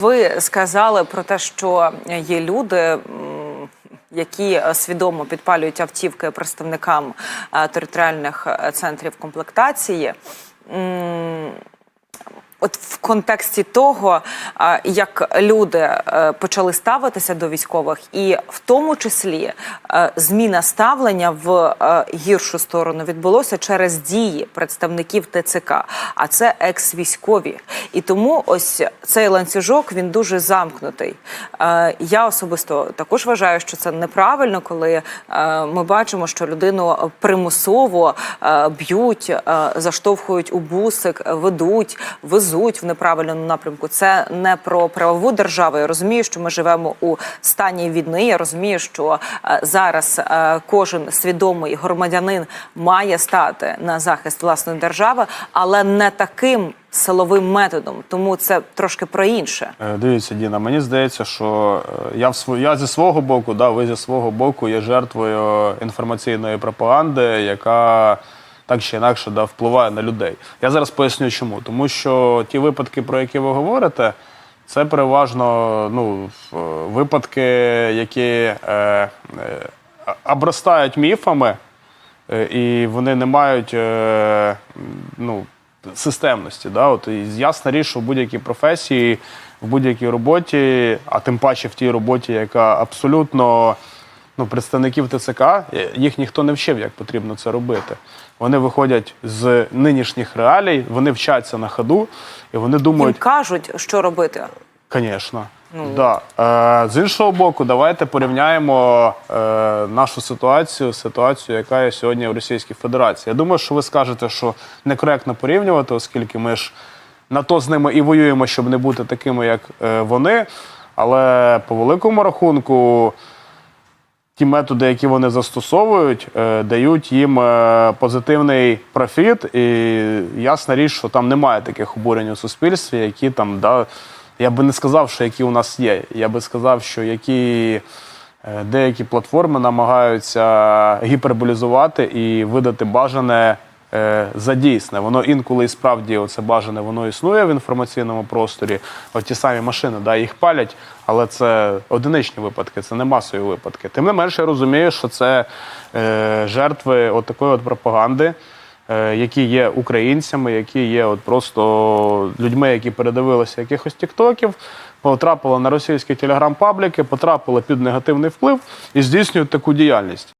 Ви сказали про те, що є люди. Які свідомо підпалюють автівки представникам е, територіальних е, центрів комплектації, От в контексті того, як люди е, почали ставитися до військових, і в тому числі е, зміна ставлення в е, гіршу сторону відбулося через дії представників ТЦК, а це екс-військові. І тому ось цей ланцюжок він дуже замкнутий. Я особисто також вважаю, що це неправильно, коли ми бачимо, що людину примусово б'ють, заштовхують у бусик, ведуть, везуть в неправильному напрямку. Це не про правову державу. Я розумію, що ми живемо у стані війни. Я розумію, що е, зараз е, кожен свідомий громадянин має стати на захист власної держави, але не таким силовим методом. Тому це трошки про інше. Е, Дивіться, Діна, мені здається, що я в сво- я зі свого боку, да, ви зі свого боку є жертвою інформаційної пропаганди, яка так чи інакше да, впливає на людей. Я зараз поясню, чому. Тому що ті випадки, про які ви говорите, це переважно ну, е, випадки, які е, е, обростають міфами, е, і вони не мають е, ну, системності. Да? От, і ясна річ, що в будь-якій професії, в будь-якій роботі, а тим паче в тій роботі, яка абсолютно ну, представників ТЦК, е, їх ніхто не вчив, як потрібно це робити. Вони виходять з нинішніх реалій, вони вчаться на ходу, і вони Їм думають, кажуть, що робити. Звісно. Да. Е, з іншого боку, давайте порівняємо е, нашу ситуацію з ситуацією, яка є сьогодні в Російській Федерації. Я думаю, що ви скажете, що некоректно порівнювати, оскільки ми ж на то з ними і воюємо, щоб не бути такими, як е, вони. Але по великому рахунку ті методи, які вони застосовують, е, дають їм е, позитивний профіт. І ясна річ, що там немає таких обурень у суспільстві, які там, да, я би не сказав, що які у нас є. Я би сказав, що які е, деякі платформи намагаються гіперболізувати і видати бажане. Е, За дійсне, воно інколи і справді оце бажане, воно існує в інформаційному просторі. От ті самі машини, да, їх палять, але це одиничні випадки, це не масові випадки. Тим не менше, я розумію, що це е, жертви от такої от пропаганди, е, які є українцями, які є от просто людьми, які передивилися якихось тіктоків, потрапили на російські телеграм-пабліки, потрапили під негативний вплив і здійснюють таку діяльність.